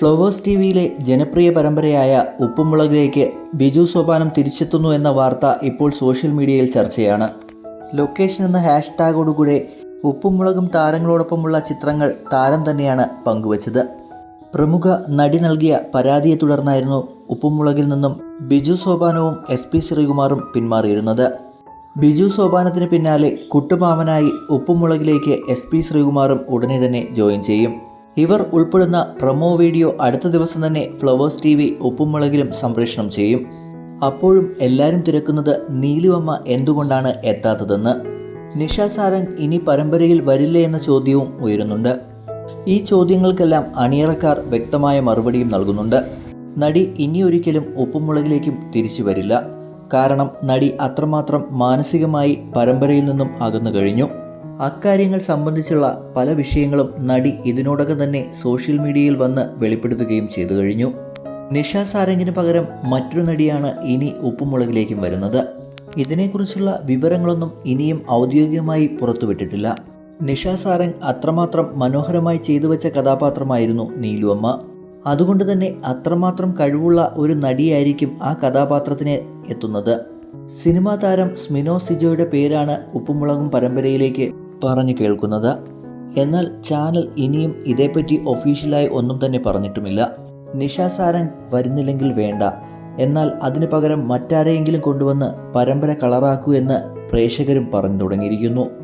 Flowers T വിയിലെ ജനപ്രിയ പരമ്പരയായ ഉപ്പുമുളകിലേക്ക് ബിജു സോപാനം തിരിച്ചെത്തുന്നു എന്ന വാർത്ത ഇപ്പോൾ സോഷ്യൽ മീഡിയയിൽ ചർച്ചയാണ്. ലൊക്കേഷൻ എന്ന ഹാഷ്ടാഗോടുകൂടെ ഉപ്പുമുളകും താരങ്ങളോടൊപ്പമുള്ള ചിത്രങ്ങൾ താരം തന്നെയാണ് പങ്കുവച്ചത്. പ്രമുഖ നടി നൽകിയ പരാതിയെ തുടർന്നായിരുന്നു ഉപ്പുമുളകിൽ നിന്നും ബിജു സോപാനവും എസ് പി ശ്രീകുമാറും പിന്മാറിയിരുന്നത്. ബിജു സോപാനത്തിന് പിന്നാലെ കുട്ടുമാമനായി ഉപ്പുമുളകിലേക്ക് എസ് പി ശ്രീകുമാറും ഉടനെ തന്നെ ജോയിൻ ചെയ്യും. ഇവർ ഉൾപ്പെടുന്ന പ്രൊമോ വീഡിയോ അടുത്ത ദിവസം തന്നെ ഫ്ലവേഴ്സ് ടി വി ഉപ്പുമുളകിലും സംപ്രേഷണം ചെയ്യും. അപ്പോഴും എല്ലാവരും തിരക്കുന്നത് നീലുവമ്മ എന്തുകൊണ്ടാണ് എത്താത്തതെന്ന്. നിഷ സാരംഗ് ഇനി പരമ്പരയിൽ വരില്ല എന്ന ചോദ്യവും ഉയരുന്നുണ്ട്. ഈ ചോദ്യങ്ങൾക്കെല്ലാം അണിയറക്കാർ വ്യക്തമായ മറുപടിയും നൽകുന്നുണ്ട്. നടി ഇനിയൊരിക്കലും ഉപ്പുമുളകിലേക്കും തിരിച്ചു വരില്ല. കാരണം നടി അത്രമാത്രം മാനസികമായി പരമ്പരയിൽ നിന്നും അകന്നു കഴിഞ്ഞു. അക്കാര്യങ്ങൾ സംബന്ധിച്ചുള്ള പല വിഷയങ്ങളും നടി ഇതിനോടകം തന്നെ സോഷ്യൽ മീഡിയയിൽ വന്ന് വെളിപ്പെടുത്തുകയും ചെയ്തു കഴിഞ്ഞു. നിഷ സാരംഗിന് പകരം മറ്റൊരു നടിയാണ് ഇനി ഉപ്പുമുളകിലേക്കും വരുന്നത്. ഇതിനെക്കുറിച്ചുള്ള വിവരങ്ങളൊന്നും ഇനിയും ഔദ്യോഗികമായി പുറത്തുവിട്ടിട്ടില്ല. നിഷ സാരംഗ് അത്രമാത്രം മനോഹരമായി ചെയ്തു വെച്ച കഥാപാത്രമായിരുന്നു നീലുവമ്മ അതുകൊണ്ട് തന്നെ അത്രമാത്രം കഴിവുള്ള ഒരു നടിയായിരിക്കും ആ കഥാപാത്രത്തിന് എത്തുന്നത്. സിനിമാ താരം സ്മിനോ സിജോയുടെ പേരാണ് ഉപ്പുമുളകും പരമ്പരയിലേക്ക് പറഞ്ഞു കേൾക്കുന്നത്. എന്നാൽ ചാനൽ ഇനിയും ഇതേപ്പറ്റി ഒഫീഷ്യലായി ഒന്നും തന്നെ പറഞ്ഞിട്ടുമില്ല. നിഷ സാരംഗ് വരുന്നില്ലെങ്കിൽ വേണ്ട. എന്നാൽ അതിനു പകരം മറ്റാരെയെങ്കിലും കൊണ്ടുവന്ന് പരമ്പര കളറാക്കൂ എന്ന് പ്രേക്ഷകരും പറഞ്ഞു തുടങ്ങിയിരിക്കുന്നു.